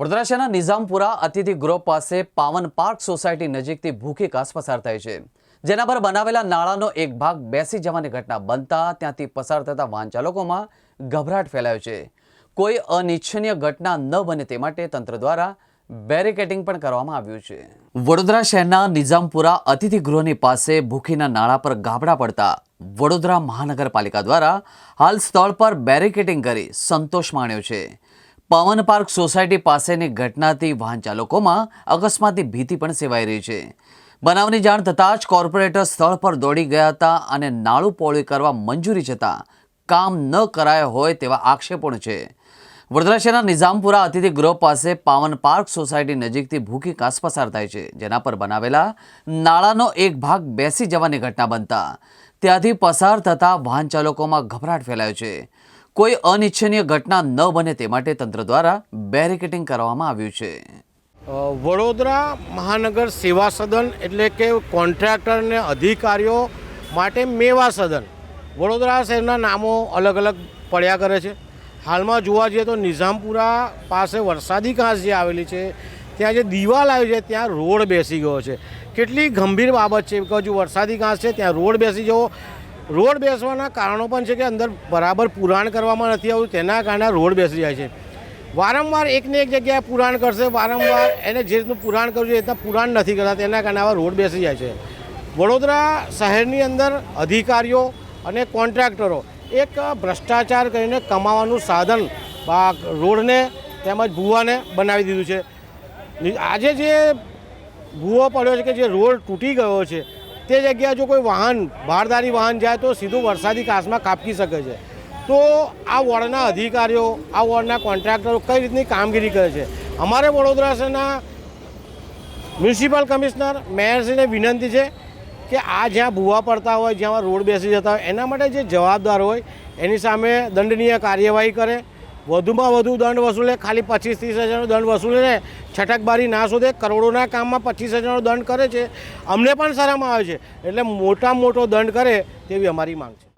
વડોદરા શહેરના નિઝામપુરા અતિથિ ગૃહ પાસે પાવન પાર્ક સોસાયટી નજીકથી ભૂખી કાસ પસાર થાય છે. જેના પર બનાવેલા નાળાનો એક ભાગ બેસી જવાની ઘટના બનતા ત્યાંથી પસાર થતા વાહન ગભરાટ ફેલાયો છે. કોઈ અનિચ્છનીય ઘટના ન બને તે માટે તંત્ર દ્વારા બેરિકેટિંગ પણ કરવામાં આવ્યું છે. વડોદરા શહેરના નિઝામપુરા અતિથિ ગૃહની પાસે ભૂખીના નાળા પર ગાબડા પડતા વડોદરા મહાનગરપાલિકા દ્વારા હાલ સ્થળ પર બેરિકેટિંગ કરી સંતોષ માણ્યો છે. પવન પાર્ક સોસાયટી પાસેની ઘટનાથી વાહન ચાલકોમાં અકસ્માતની ભીતિ પણ સેવાઈ રહી છે. બનાવની જાણ થતાં જ કોર્પોરેટર સ્થળ પર દોડી ગયા હતા અને નાળું પોળી કરવા મંજૂરી છતાં કામ ન કરાયા હોય તેવા આક્ષેપો છે. વડોદરા શહેરના નિઝામપુરા અતિથિ પાસે પાવન પાર્ક સોસાયટી નજીકથી ભૂખી કાસ પસાર થાય છે, જેના પર બનાવેલા નાળાનો એક ભાગ બેસી જવાની ઘટના બનતા ત્યાંથી પસાર થતા વાહન ચાલકોમાં ગભરાટ ફેલાયો છે. કોઈ અનિચ્છનીય ઘટના ન બને તે માટે તંત્ર દ્વારા બેરિકેટિંગ કરવામાં આવ્યું છે. વડોદરા મહાનગર સેવા સદન એટલે કે કોન્ટ્રાક્ટર અને અધિકારીઓ માટે મેવા સદન. વડોદરા શહેરના નામો અલગ અલગ પડ્યા કરે છે. હાલમાં જોવા જઈએ તો નિઝામપુરા પાસે વરસાદી ઘાસ જે આવેલી છે, ત્યાં જે દિવાલ આવી છે, ત્યાં રોડ બેસી ગયો છે. કેટલી ગંભીર બાબત છે કે હજુ વરસાદી ઘાસ છે, ત્યાં રોડ બેસી જવો રોડ બેસવાના કારણો પણ છે કે અંદર બરાબર પુરાણ કરવામાં નથી આવતું તેના કારણે રોડ બેસી જાય છે. વારંવાર એકને એક જગ્યાએ પુરાણ કરશે, વારંવાર એને જે રીતનું પુરાણ કરવું છે એ રીતના પુરાણ નથી કરતા, તેના કારણે આવા રોડ બેસી જાય છે. વડોદરા શહેરની અંદર અધિકારીઓ અને કોન્ટ્રાક્ટરો એક ભ્રષ્ટાચાર કરીને કમાવાનું સાધન રોડને તેમજ ભૂવાને બનાવી દીધું છે. આજે જે ભૂવો પડ્યો છે કે જે રોડ તૂટી ગયો છે તે જગ્યાએ જો કોઈ વાહન ભારદારી વાહન જાય તો સીધું વરસાદી કાશમાં કાપકી શકે છે. તો આ વોર્ડના અધિકારીઓ, આ વોર્ડના કોન્ટ્રાક્ટરો કઈ રીતની કામગીરી કરે છે? અમારે વડોદરા શહેરના મ્યુનિસિપલ કમિશનર મેયરશ્રીને વિનંતી છે કે આ જ્યાં ભૂવા પડતા હોય, જ્યાં રોડ બેસી જતા હોય, એના માટે જે જવાબદાર હોય, એની સામે દંડનીય કાર્યવાહી કરે. વધુમાં વધુ દંડ વસૂલે, ખાલી પચીસ ત્રીસ હજારનો દંડ વસૂલે છટકબારી ના શોધે, કરોડોના કામમાં પચીસ હજારનો દંડ કરે છે. અમને પણ શરમ આવે છે. એટલે મોટામાં મોટો દંડ કરે તેવી અમારી માંગ છે.